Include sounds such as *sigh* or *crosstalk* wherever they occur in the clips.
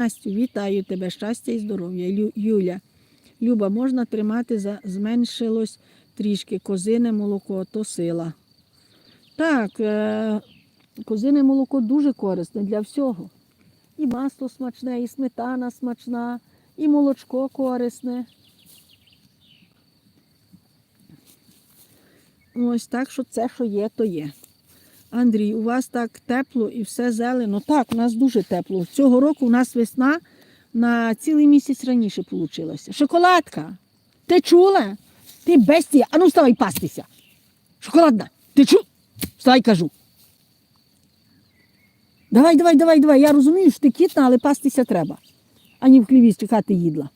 Настю, вітаю тебе, щастя і здоров'я. Юля. Люба, можна тримати, за... зменшилось трішки козине молоко, то сила. Так, е... козине молоко дуже корисне для всього. І масло смачне, і сметана смачна, і молочко корисне. Ось так, що це, що є, то є. Андрій, у вас так тепло і все зелено. Так, у нас дуже тепло. Цього року у нас весна на цілий місяць раніше вийшла. Шоколадка, ти чула? Ти бестія, ану вставай пастися. Шоколадна, ти чу? Вставай, кажу. Давай, давай, давай, давай. Я розумію, що ти кітна, але пастися треба. Ані в хліві чекати їдла.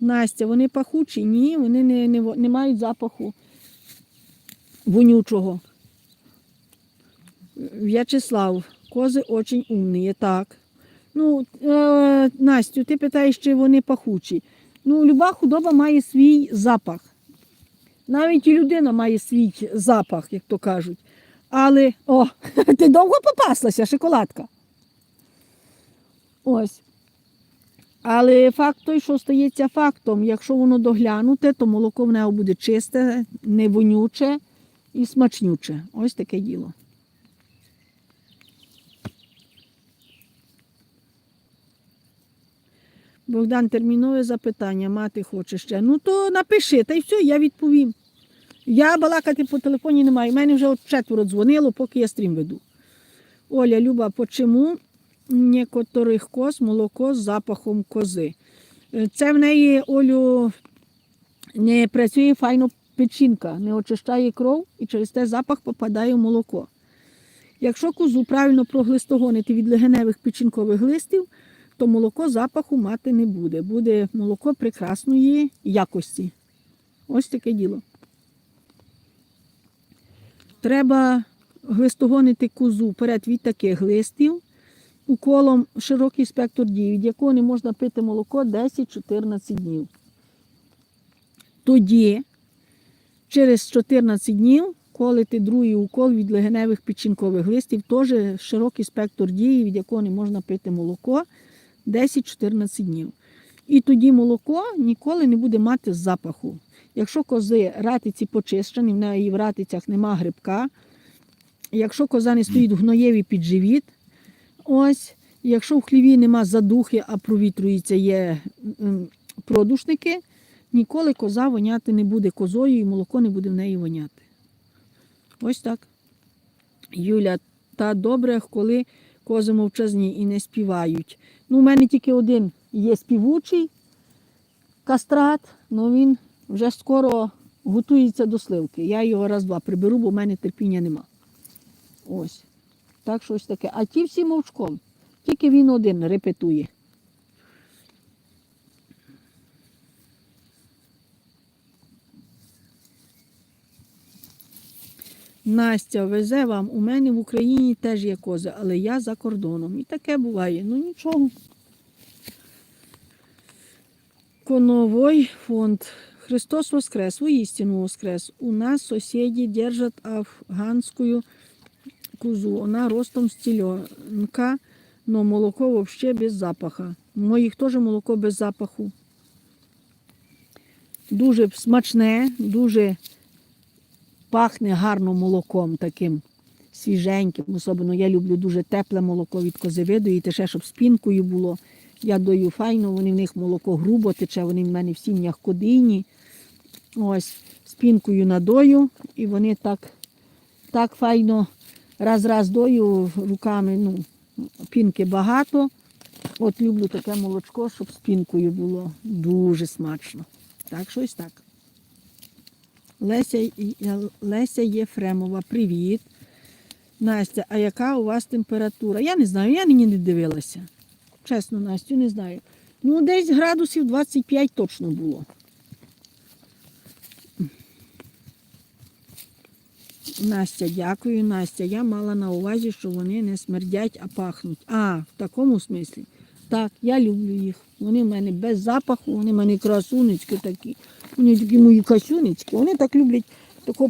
Настя, вони пахучі? Ні, вони не, не, не мають запаху вонючого. В'ячеслав, кози очень умні, так. Ну, е, Настю, ти питаєш, чи вони пахучі. Ну, люба худоба має свій запах. Навіть і людина має свій запах, як то кажуть. Але, о, *laughs* ти довго попаслася, шоколадка. Ось. Але факт той, що стається фактом, якщо воно доглянуте, то молоко в нього буде чисте, не вонюче і смачнюче. Ось таке діло. Богдан, термінове запитання, мати хоче ще. Ну то напиши, та й все, я відповім. Я балакати по телефоні не маю. Мене вже четверо дзвонило, поки я стрім веду. Оля, Люба, почему некоторих коз молоко з запахом кози? Е, Це в неї, Олю, не працює файно печінка, не очищає кров і через те запах попадає в молоко. Якщо козу правильно проглистогонити від легеневих печінкових глистів, то молоко запаху мати не буде. Буде молоко прекрасної якості. Ось таке діло. Треба глистогонити козу вперед від таких глистів, уколом широкий спектр дії, від якого не можна пити молоко 10-14 днів. Тоді, через 14 днів, колити другий укол від легеневих печінкових листів, теж широкий спектр дії, від якого не можна пити молоко 10-14 днів. І тоді молоко ніколи не буде мати запаху. Якщо кози ратиці почищені, в неї в ратицях нема грибка, якщо коза не стоїть в гноєві під живіт, ось, якщо в хліві нема задухи, а провітрюється є продушники, ніколи коза воняти не буде козою і молоко не буде в неї воняти. Ось так. Юля, та добре, коли кози мовчазні і не співають. Ну, у мене тільки один є співучий кастрат, але він вже скоро готується до сливки. Я його раз-два приберу, бо в мене терпіння нема. Ось. Так що ось таке. А ті всі мовчком. Тільки він один репетує. Настя везе вам, у мене в Україні теж є кози, але я за кордоном. І таке буває. Ну нічого. Коновой фонд. Христос воскрес, воістину воскрес. У нас сусіди держать афганську козу. Вона ростом теленка, но молоко вообще без запаха. У моїх теж молоко без запаху. Дуже смачне, дуже пахне гарно молоком таким свіженьким. Особливо я люблю дуже тепле молоко від кози видоїти, ще щоб з пінкою було. Я дою файно, вони в них молоко грубо тече, вони в мене всі м'якодийні. Ось, з пінкою надою, і вони так, так файно раз-раз дою руками. ну, Пінки багато. От люблю таке молочко, щоб з пінкою було дуже смачно. Так, щось так. Леся, Леся Єфремова, привіт. Настя, а яка у вас температура? Я не знаю, я нині не дивилася. Чесно, Настю, не знаю. Ну, десь градусів 25 точно було. Настя, дякую, Настя. Я мала на увазі, що вони не смердять, а пахнуть. А, в такому смислі. Так, я люблю їх. Вони в мене без запаху, вони в мене красунечки такі. Вони такі мої касюнечки. Вони так люблять тако